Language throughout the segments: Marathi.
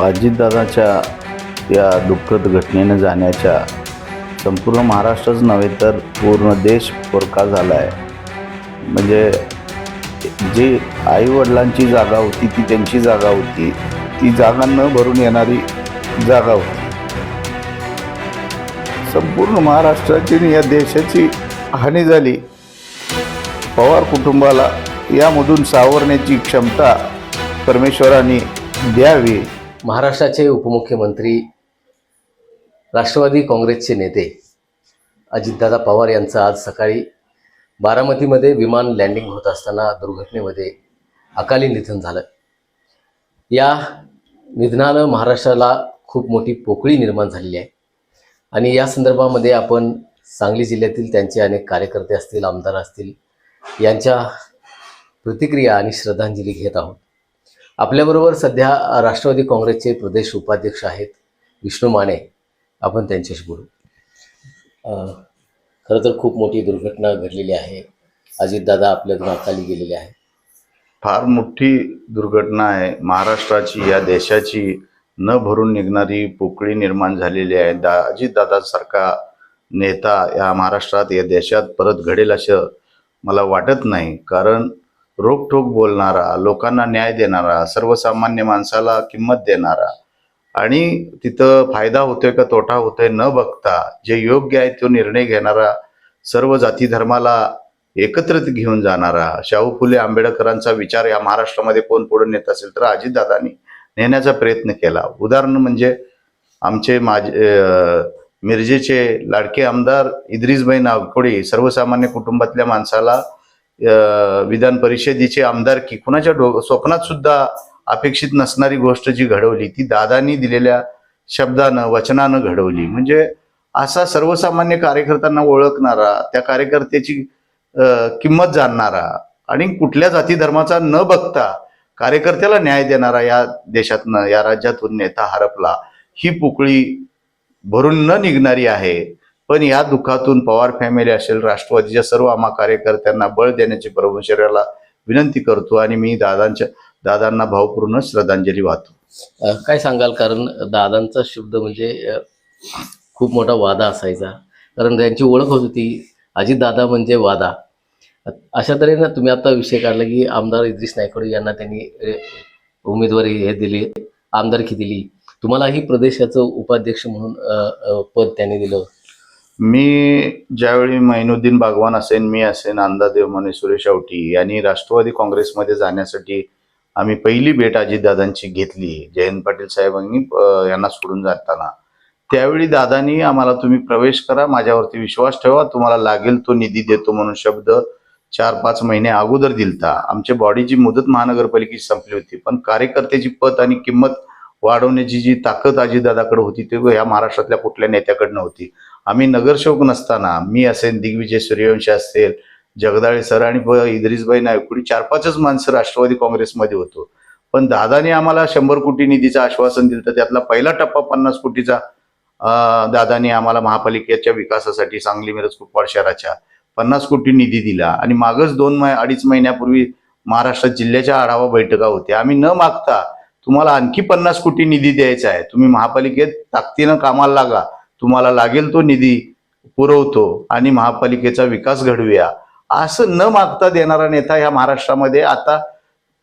अजितदादाच्या या दुःखद घटनेनं जाण्याच्या संपूर्ण महाराष्ट्रच नव्हे तर पूर्ण देश पोरका झाला आहे म्हणजे जी आईवडिलांची जागा होती ती त्यांची जागा होती. ती जागा न भरून येणारी जागा होती. संपूर्ण महाराष्ट्राची आणि या देशाची हानी झाली. पवार कुटुंबाला यामधून सावरण्याची क्षमता परमेश्वराने द्यावी. महाराष्ट्राचे उपमुख्यमंत्री राष्ट्रवादी काँग्रेसचे नेते अजितदादा पवार यांचं आज सकाळी बारामतीमध्ये विमान लँडिंग होत असताना दुर्घटनेमध्ये अकाली निधन झालं. या निधनानं महाराष्ट्राला खूप मोठी पोकळी निर्माण झालेली आहे. आणि या संदर्भामध्ये आपण सांगली जिल्ह्यातील त्यांचे अनेक कार्यकर्ते असतील आमदार असतील यांच्या प्रतिक्रिया आणि श्रद्धांजली घेत आहोत. आपल्याबरोबर सध्या राष्ट्रवादी काँग्रेसचे प्रदेश उपाध्यक्ष आहेत विष्णू माने. आपण त्यांच्याशी बोलू. खरं तर खूप मोठी दुर्घटना घडलेली आहे. अजितदादा आपल्यातून अकाली गेलेले आहे फार मोठी दुर्घटना आहे. महाराष्ट्राची या देशाची न भरून निघणारी पोकळी निर्माण झालेली आहे. दा अजितदादासारखा नेता या महाराष्ट्रात या देशात परत घडेल असं मला वाटत नाही. कारण रोखठोक बोलणारा लोकांना न्याय देणारा सर्वसामान्य माणसाला किंमत देणारा आणि तिथं फायदा होतोय का तोटा होतोय न बघता जे योग्य आहे तो निर्णय घेणारा सर्व जाती धर्माला एकत्रित घेऊन जाणारा शाहू फुले आंबेडकरांचा विचार या महाराष्ट्रामध्ये कोण पुढे नेत असेल तर अजितदादांनी नेण्याचा प्रयत्न केला. उदाहरण म्हणजे आमचे माझे मिरजेचे लाडके आमदार इद्रिसभाई नागपुडे सर्वसामान्य कुटुंबातल्या माणसाला विधान परिषदेचे आमदार की कुणाच्या डो स्वप्नात सुद्धा अपेक्षित नसणारी गोष्ट जी घडवली ती दादांनी दिलेल्या शब्दानं वचनानं घडवली. म्हणजे असा सर्वसामान्य कार्यकर्त्यांना ओळखणारा त्या कार्यकर्त्याची किंमत जाणणारा आणि कुठल्या जाती धर्माचा न बघता कार्यकर्त्याला न्याय देणारा या देशातनं या राज्यातून नेता हरपला ही पोकळी भरून न निघणारी आहे. पण या दुःखातून पवार फॅमिली असेल राष्ट्रवादीच्या सर्व आम्हा कार्यकर्त्यांना बळ देण्याची परमेश्वराला विनंती करतो आणि मी दादांच्या दादांना भावपूर्ण श्रद्धांजली वाहतो. काय सांगाल? कारण दादांचा शब्द म्हणजे खूप मोठा वादा असायचा. कारण त्यांची ओळख होत होती अजितदादा म्हणजे वादा. अशा तऱ्हेनं तुम्ही आता विषय काढला की आमदार इद्रिस नायकवडे यांना त्यांनी उमेदवारी हे दिली आमदारकी दिली. तुम्हालाही प्रदेशाचं उपाध्यक्ष म्हणून पद त्यांनी दिलं मी ज्यावेळी मैनुद्दीन बागवान असेन मी असेन अंदादेव म्हणे सुरेश आवटी यांनी राष्ट्रवादी काँग्रेसमध्ये जाण्यासाठी आम्ही पहिली भेट अजितदादांची घेतली. जयंत पाटील साहेबांनी यांना सोडून जाताना. त्यावेळी दादानी आम्हाला तुम्ही प्रवेश करा माझ्यावरती विश्वास ठेवा तुम्हाला लागेल तो निधी देतो म्हणून शब्द चार पाच महिने अगोदर दिलता. आमच्या बॉडीची मुदत महानगरपालिकेची संपली होती पण कार्यकर्त्याची पत आणि किंमत वाढवण्याची जी ताकद अजितदादाकडे होती ते ह्या महाराष्ट्रातल्या कुठल्या नेत्याकडे नव्हती आम्ही नगरसेवक नसताना मी असेल दिग्विजय सूर्यवंशी असेल जगदाळे सर आणि इद्रिसबाई नाईक कुणी चार पाचच माणसं राष्ट्रवादी काँग्रेसमध्ये होतो. पण दादाने आम्हाला शंभर कोटी निधीचं आश्वासन दिलं तर त्यातला पहिला टप्पा पन्नास कोटीचा दादाने आम्हाला महापालिकेच्या विकासासाठी सांगली मिरज कुपवाड शहराच्या पन्नास कोटी निधी दिला. आणि मागच दोन मै अडीच महिन्यापूर्वी महाराष्ट्रात जिल्ह्याच्या आढावा बैठका होत्या. आम्ही न मागता तुम्हाला आणखी पन्नास कोटी निधी द्यायचा आहे. तुम्ही महापालिकेत ताकदीनं कामाला लागा. तुम्हाला लागेल तो निधी पुरवतो आणि महापालिकेचा विकास घडवूया. असं न मागता देणारा नेता ह्या महाराष्ट्रामध्ये आता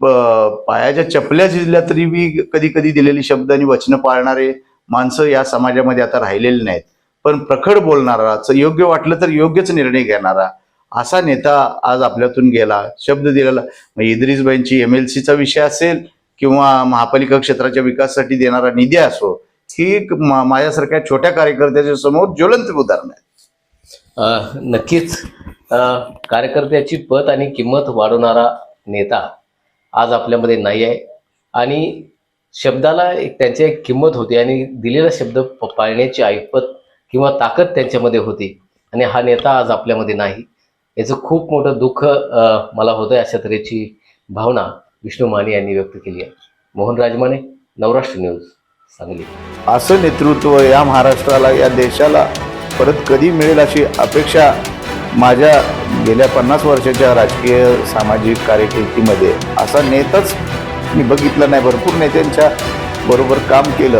पायाच्या चपल्या जिल्ह्यात तरी बी कधी कधी दिलेली शब्द आणि वचनं पाळणारे माणसं या समाजामध्ये आता राहिलेले नाहीत. पण प्रखड बोलणारा योग्य वाटलं तर योग्यच निर्णय घेणारा असा नेता आज आपल्यातून गेला. शब्द दिलेला मग इद्रिसबाईंची एम एल सीचा विषय असेल किंवा महापालिका क्षेत्राच्या विकासासाठी देणारा निधी असो ही मा- माझ्यासारख्या छोट्या कार्यकर्त्याच्या समोर ज्वलंत उदाहरण आहे. नक्कीच. कार्यकर्त्याची पत आणि किंमत वाढवणारा नेता आज आपल्यामध्ये नाही आहे. आणि शब्दाला एक त्यांची एक किंमत होती आणि दिलेला शब्द प- पाळण्याची ऐपत किंवा ताकद त्यांच्यामध्ये होती. आणि हा नेता आज आपल्यामध्ये नाही. याचं खूप मोठं दुःख मला होतं अशा तऱ्हेची भावना विष्णू माने यांनी व्यक्त केली आहे. मोहन राजमाने नवराष्ट्र न्यूज. सांगली. असं नेतृत्व या महाराष्ट्राला या देशाला परत कधी मिळेल अशी अपेक्षा माझ्या गेल्या पन्नास वर्षाच्या राजकीय सामाजिक कार्यकिर्दीमध्ये असा नेताच मी बघितलं नाही. भरपूर नेत्यांच्या बरोबर काम केलं.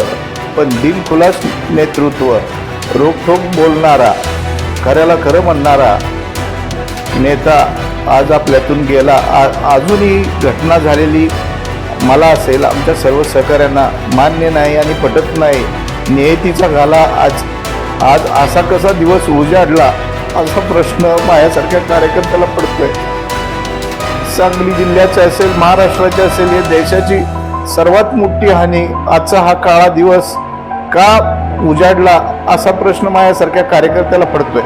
पण दिलखुलास नेतृत्व रोखोक बोलणारा खऱ्याला खरं म्हणणारा नेता आज आपल्यातून गेला. आ- अजूनही घटना झालेली मला असेल आमच्या सर्व सहकाऱ्यांना मान्य नाही आणि पटत नाही. नियतीचा घाला आज. आज असा कसा दिवस उजाडला असा प्रश्न माझ्यासारख्या कार्यकर्त्याला पडतोय. सांगली जिल्ह्याचे असेल महाराष्ट्राचे असेल या देशाची सर्वात मोठी हानी आजचा हा काळा दिवस का उजाडला असा प्रश्न माझ्यासारख्या कार्यकर्त्याला पडतोय.